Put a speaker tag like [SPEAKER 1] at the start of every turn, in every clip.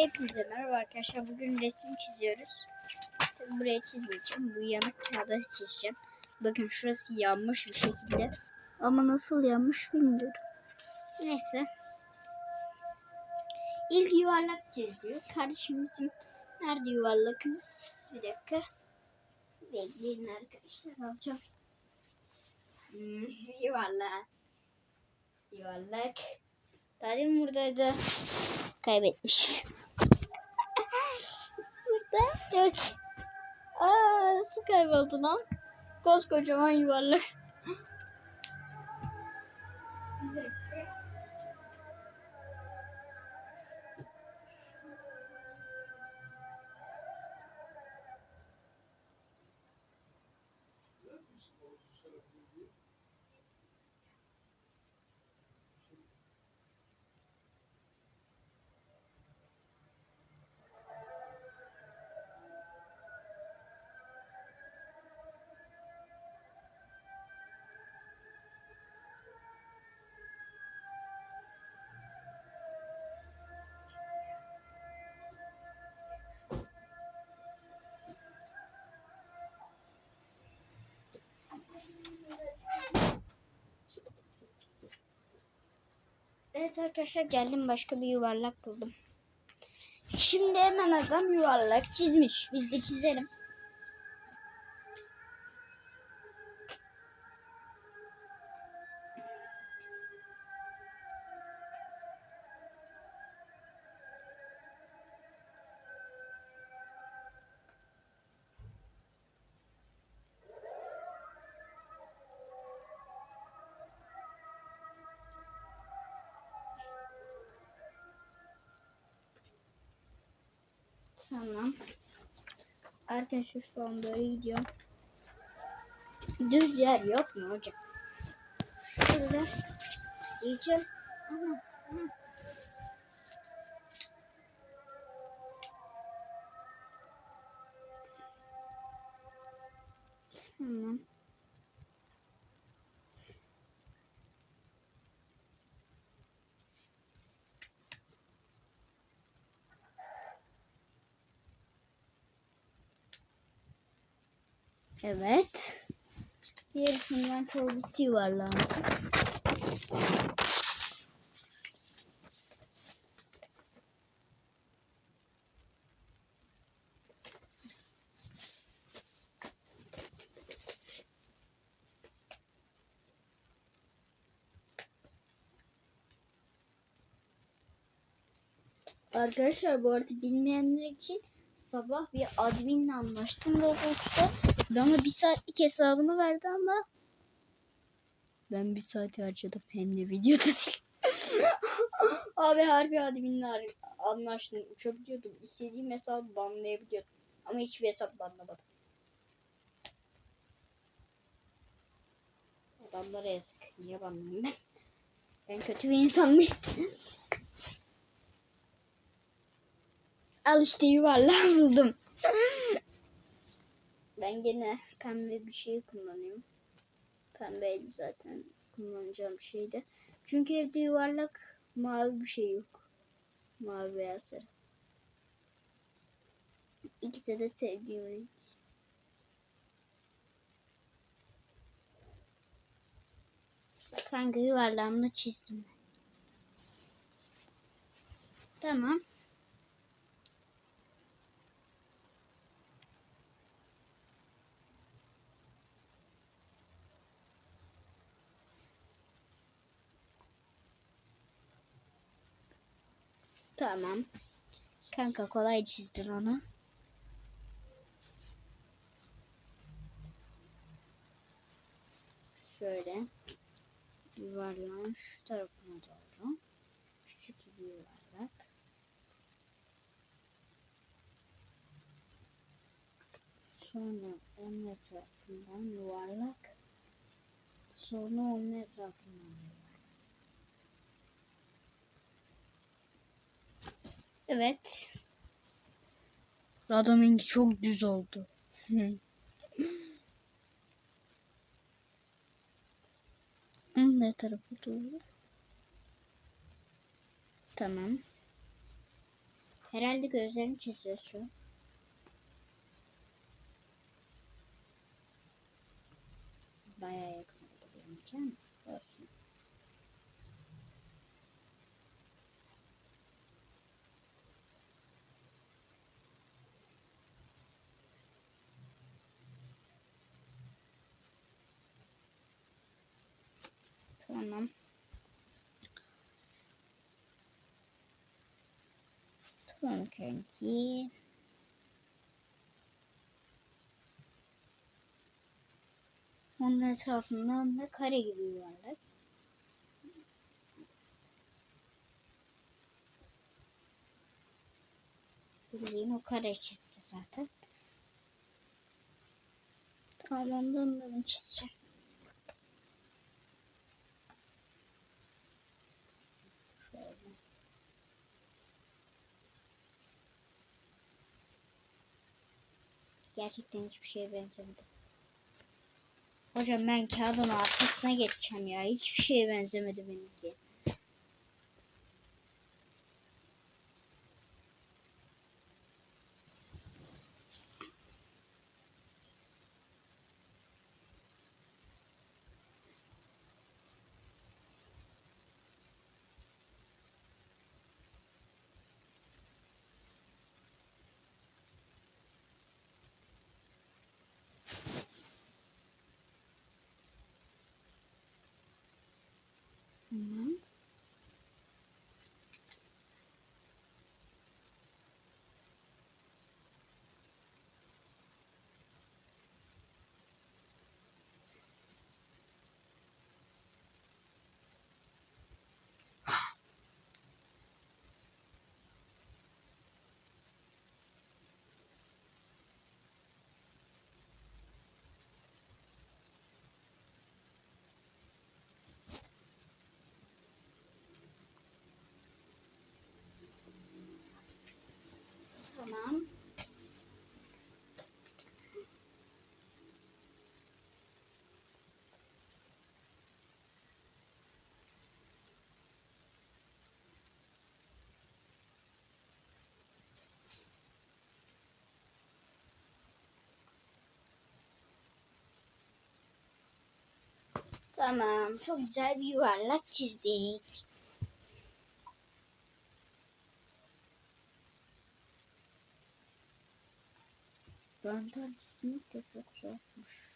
[SPEAKER 1] Hepinize merhaba arkadaşlar. Bugün resim çiziyoruz. Tabii buraya çizmeyeceğim. Bu yanık kağıda çizeceğim. Bakın şurası yanmış bir şekilde. Ama nasıl yanmış bilmiyorum. Neyse. İlk yuvarlak çiziyor. Kardeşimizin nerede yuvarlakımız? Bir dakika. Bekleyin arkadaşlar alacağım. Hmm, yuvarlak. Yuvarlak. Daha demin buradaydı. Kaybetmişiz. Burada yok. Aa, nasıl kayboldu lan? Koskocaman yuvarlak. Evet arkadaşlar geldim başka bir yuvarlak buldum. Şimdi hemen adam yuvarlak çizmiş. Biz de çizelim. Tamam. Arkadaşlar şu an böyle gidiyorum. Düz yer yok mu hocam? Şöyle diyeceğim. Aha, Evet. Yarısından çoğu bitti yuvarlağımızın. Arkadaşlar bu arada bilmeyenler için sabah bir adminle anlaştım Roblox'ta. Bana bir saatlik hesabını verdi ama ben bir saat harcadım hem de videoda değil. Abi harbi ar- anlaştım. Uçabiliyordum. İstediğim hesabı banlayabiliyordum. Ama hiçbir hesap banlamadım. Adamlara yazık. Niye banlayayım ben? Ben kötü bir insan mıyım? Al işte yuvarlağı buldum. Ben gene pembe bir şey kullanıyorum. Pembeydi zaten kullanacağım şeyde. Çünkü evde yuvarlak mavi bir şey yok. Mavi veya sarı. İkisi de sevdiğim renk. Kanka yuvarlağımı çizdim ben. Tamam. Tamam. Kanka kolay çizdin onu. Şöyle yuvarlan şu tarafına doğru. Şu şekilde yuvarlak. Sonra onun etrafından yuvarlak. Sonra onun etrafından yuvarlak. Evet. Adamınki çok düz oldu. ne tarafa doğru? Tamam. Herhalde gözlerini çiziyoruz şu. Bayağı yakın geleceğim. Olsun. Tamam. Tamam kanki. Onun etrafından da kare gibi yuvarlak. Bildiğin o kare çizdi zaten. Tamam ondan da çizeceğim. Şöyle. Gerçekten hiçbir şeye benzemedi. Hocam ben kağıdın arkasına geçeceğim ya. Hiçbir şeye benzemedi benimki. Tamam. Tamam. Tamam. Çok güzel bir yuvarlak çizdik. Çizmek de çok zormuş.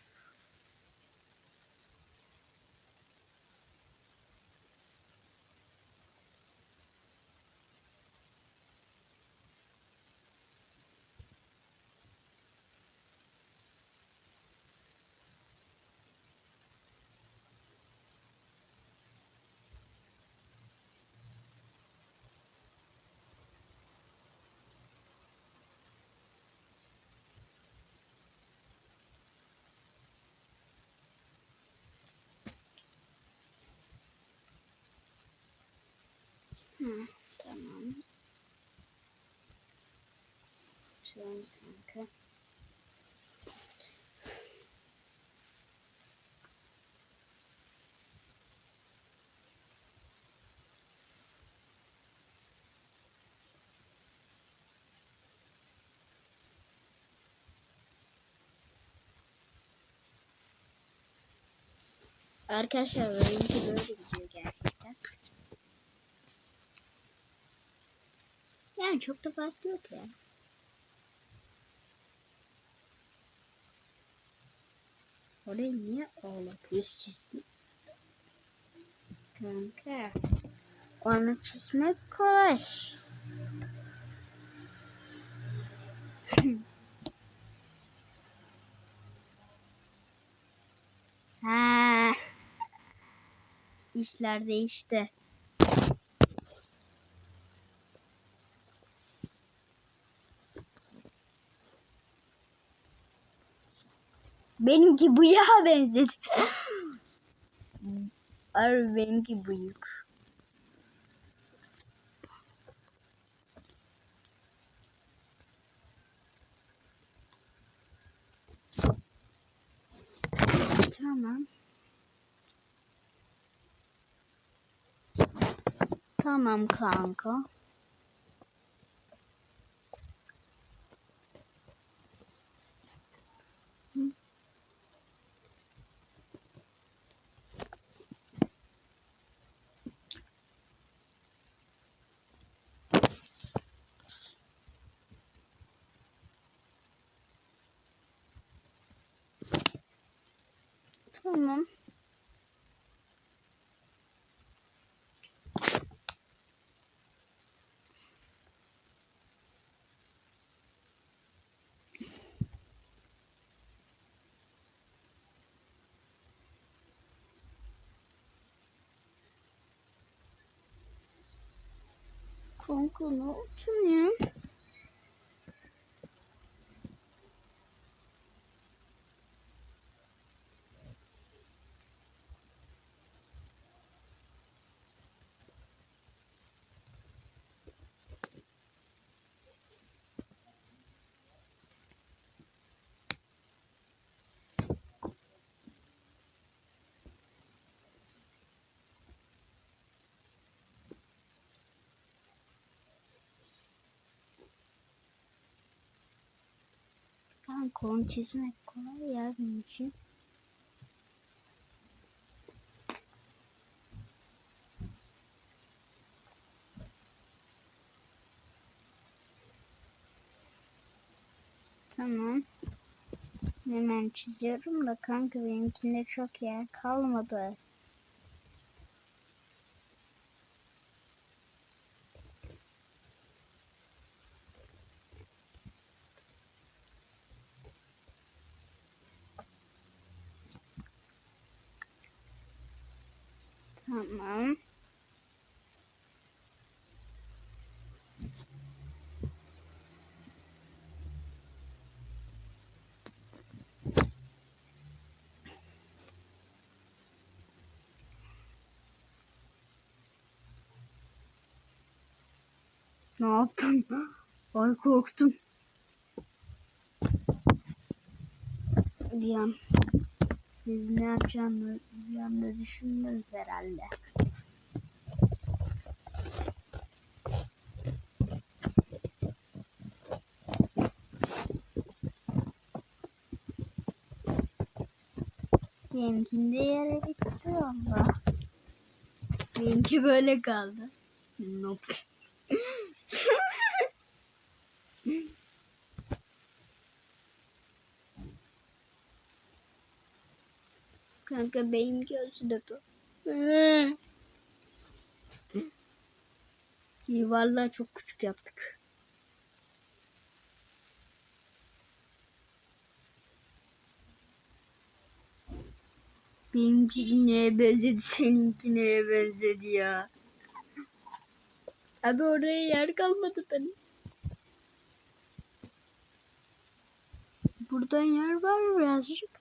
[SPEAKER 1] Hı, tamam. Tamam kanka. Arkadaşlar benimki böyle gidiyor gerçekten. Yani çok da farklı yok ya. Orayı niye ağlak yüz çizdin? Kanka. Onu çizmek kolay. ha. İşler değişti. Benimki bıyığa benzedi. Harbi benimki bıyık. Tamam. Tamam kanka. Tamam. Kanka ne yaptın ya? Kanka onu çizmek kolay ya benim için. Tamam. Hemen çiziyorum da kanka benimkinde çok yer kalmadı. Tamam. Ne yaptın? Ay korktum. Bir an. Siz ne yapacağını bir anda düşündünüz herhalde. Benimkinde yere gitti valla. Benimki böyle kaldı. Nope. Kanka benim gözü de tu. Yuvarlağı çok küçük yaptık. Benimki neye benzedi, seninki neye benzedi ya. Abi oraya yer kalmadı benim. Buradan yer var birazcık.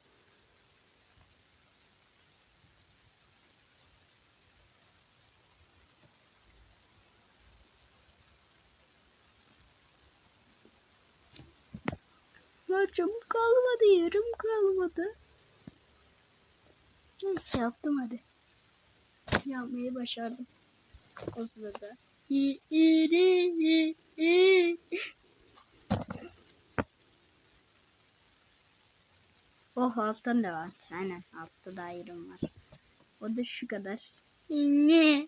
[SPEAKER 1] Çabuk kalmadı, yarım kalmadı. Neyse yaptım hadi. Yapmayı başardım. O sırada. Oh alttan da var. Aynen altta da ayrım var. O da şu kadar. Ne?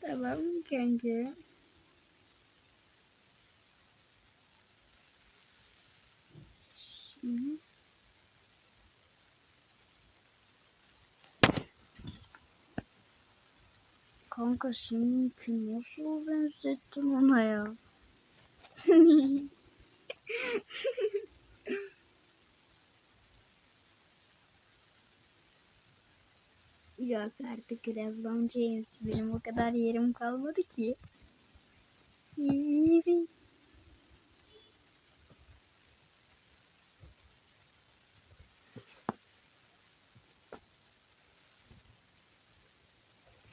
[SPEAKER 1] tamam kanka. Şimdi Kanka seninki nasıl benzettin ona ya? Yok artık LeBron James benim o kadar yerim kalmadı ki. İyi.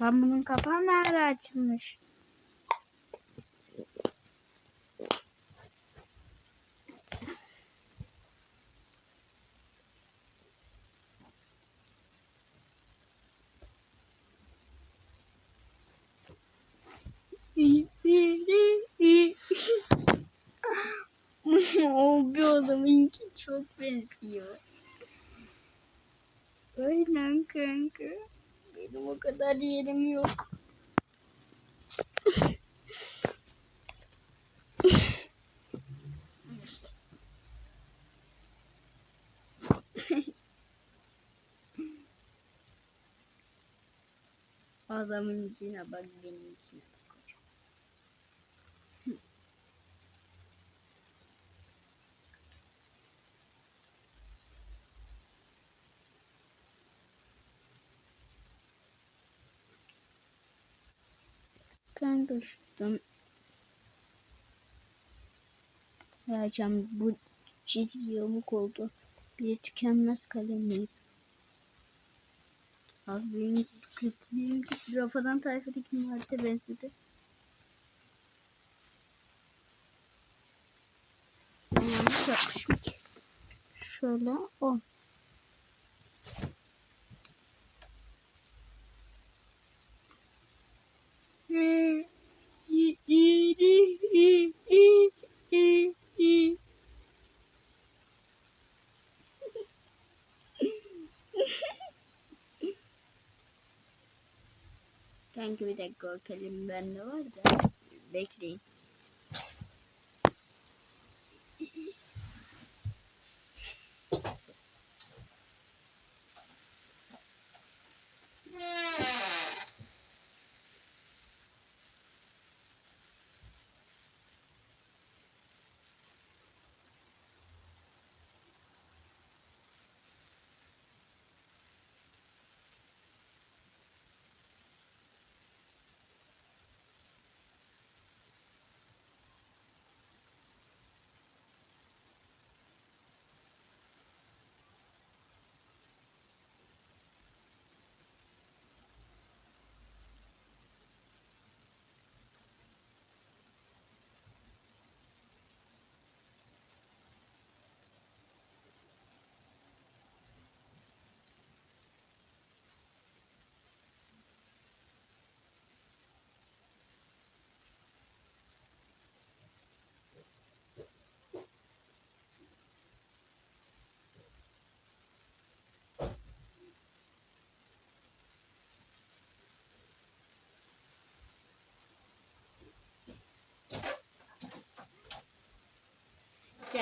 [SPEAKER 1] Lan bunun kapağı nerede açılmış? yerim yok. Adamın içine bak benim içine bak. ben düştüm. Vereceğim bu çizgi yamuk oldu. Bir de tükenmez kalemleyip. Abi benim, benim Rafa'dan tayfadaki Mert'e benzedi. Ben yanlış yapmışım ki. Şöyle 10. Herhangi bir dakika o kelime bende var da. Bekleyin.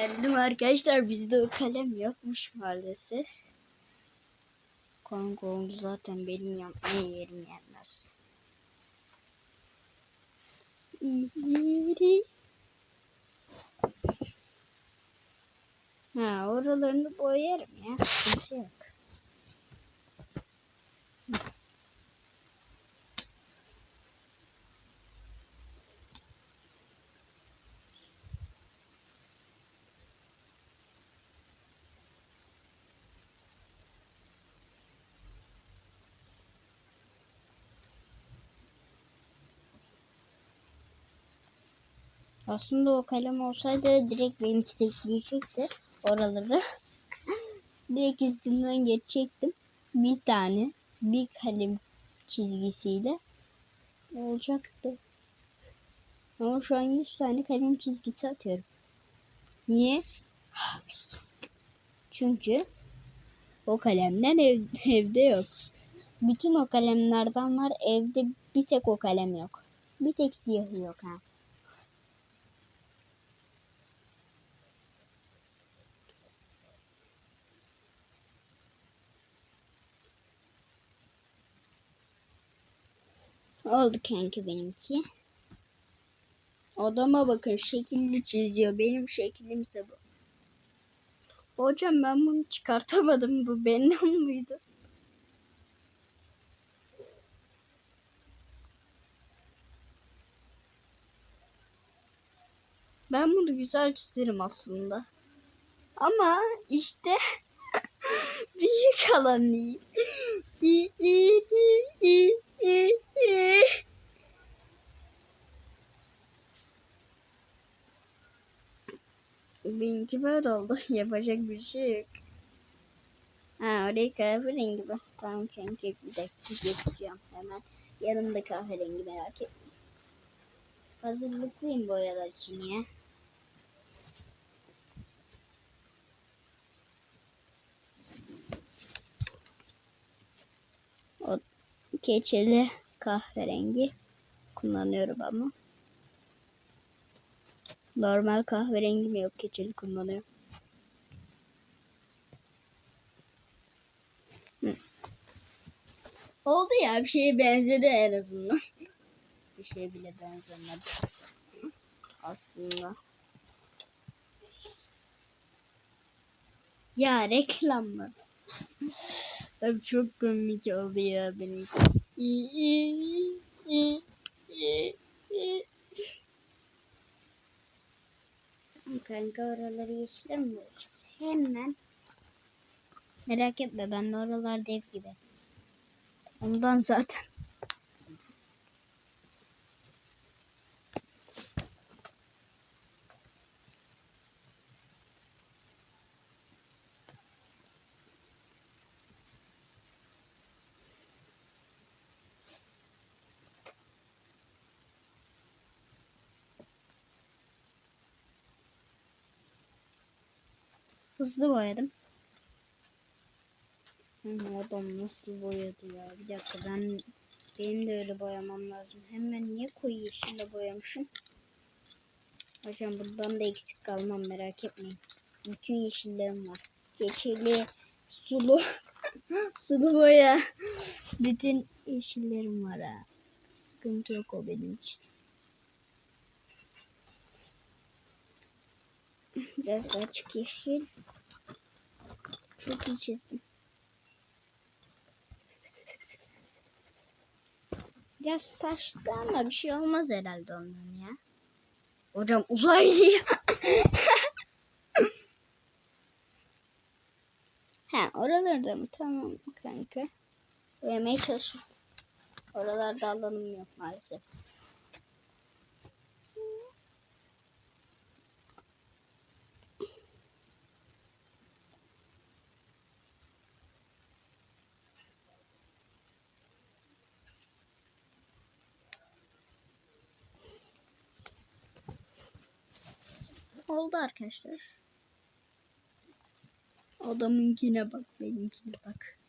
[SPEAKER 1] Geldim arkadaşlar bizde o kalem yokmuş maalesef. Oldu zaten benim yapmaya yerim yenmez. Ha oralarını boyarım ya. Sıkıntı yok. Aslında o kalem olsaydı direkt benimki tekleyecekti oraları. direkt üstünden geçecektim. Bir tane bir kalem çizgisiyle olacaktı. Ama şu an 100 tane kalem çizgisi atıyorum. Niye? Çünkü o kalemler ev, evde yok. Bütün o kalemlerden var evde bir tek o kalem yok. Bir tek siyahı yok ha. Oldu kanki benimki. Adama bakın şekilli çiziyor. Benim şeklimse bu. Hocam ben bunu çıkartamadım. Bu benim muydu? Ben bunu güzel çizerim aslında. Ama işte büyük alan değil. Benimki böyle oldu. Yapacak bir şey yok. Ha orayı kahverengi bak. Tamam kanka bir dakika geçeceğim hemen. Yanımda kahverengi merak etme. Hazırlıklıyım boyalar için ya. O keçeli kahverengi kullanıyorum ama. Normal kahverengi mi yok keçeli kullanıyorum. Hı. Oldu ya bir şeye benzedi en azından. bir şeye bile benzemedi. Aslında. Ya reklamlar. Abi çok komik oldu ya benim. Kanka oraları yeşile mi? Hemen. Merak etme ben de oralar dev gibi. Ondan zaten. Hızlı boyadım. Ama adam nasıl boyadı ya? Bir dakika ben benim de öyle boyamam lazım. Hemen niye koyu yeşille boyamışım? Hocam bundan da eksik kalmam merak etmeyin. Bütün yeşillerim var. Keçeli, sulu, sulu boya. Bütün yeşillerim var ha. Sıkıntı yok o benim için. Biraz daha açık yeşil. Çok iyi çizdim. Biraz taştı ama bir şey olmaz herhalde ondan ya. Hocam uzaylı ha oralarda mı? Tamam kanka. Boyamaya çalışıyorum. Oralarda alanım yok maalesef. Oldu arkadaşlar. Adamınkine bak, benimkine bak.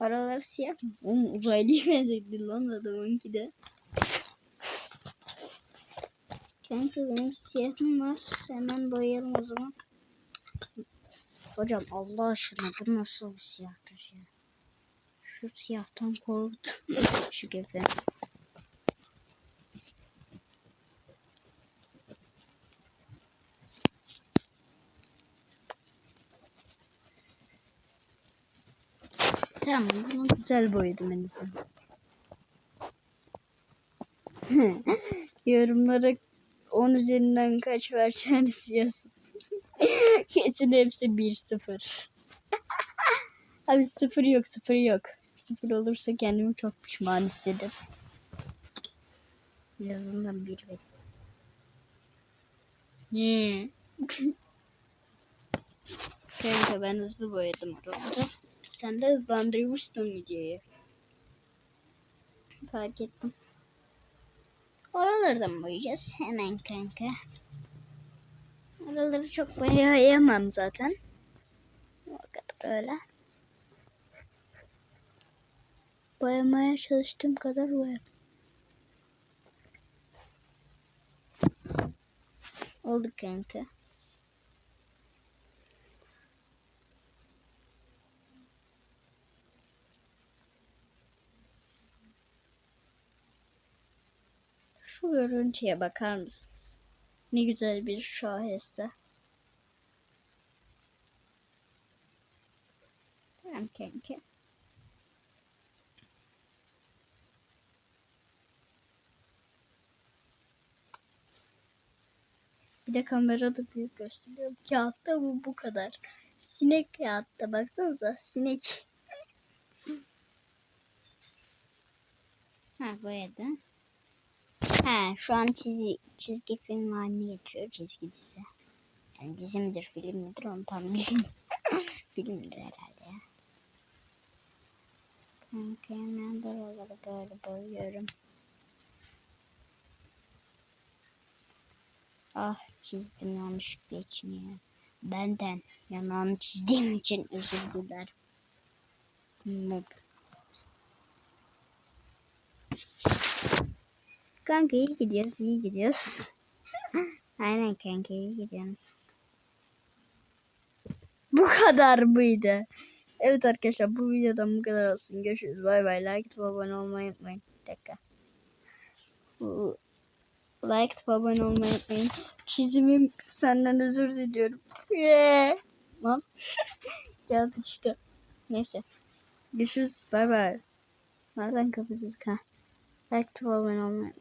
[SPEAKER 1] Aralar siyah mı? Oğlum uzaylıya benzetti lan adamınki de. Kanka benim siyahım var. Hemen boyayalım o zaman. Hocam Allah aşkına bu nasıl bir siyahtır ya? Şu siyahtan korktum. Şu gefe. Tamam bunu güzel boyadım en. Yorumlara 10 üzerinden kaç vereceğiniz yazın. Kesin hepsi 1-0. Abi 0 yok 0 yok. 0 olursa kendimi çok pişman hissederim. En azından 1 ver. Yeah. Kanka ben hızlı boyadım oraları. Sen de hızlandırmıştın videoyu. Fark ettim. Oraları da mı boyayacağız? Hemen kanka. Oraları çok boyayamam zaten. O kadar öyle. Boyamaya çalıştığım kadar boyam. Oldu kanka. Şu görüntüye bakar mısınız? Ne güzel bir şaheste. Tamam kanka. Bir de kamerada büyük gösteriyor. Kağıtta bu bu kadar. Sinek kağıtta baksanıza sinek. ha boyadı. Ha şu an çizgi, çizgi film haline geçiyor çizgi dizi. Yani dizi midir film midir onu tam bilmiyorum. Filmdir herhalde ya. Kanka hemen buraları böyle boyuyorum. Ah çizdim yanlışlıkla içini ya. Benden yanağını çizdiğim için özür dilerim. Noob. Kanka iyi gidiyoruz, iyi gidiyoruz. Aynen kanka iyi gidiyoruz. Bu kadar mıydı? Evet arkadaşlar bu videodan bu kadar olsun. Görüşürüz. Bay bay. Like atıp abone olmayı unutmayın. Bir dakika. Like atıp abone olmayı unutmayın. Çizimim senden özür diliyorum. Yeah. Lan. Geldi işte. Neyse. Görüşürüz. Bay bay. Nereden kapatıyorduk ha? Like atıp abone olmayı unutmayın.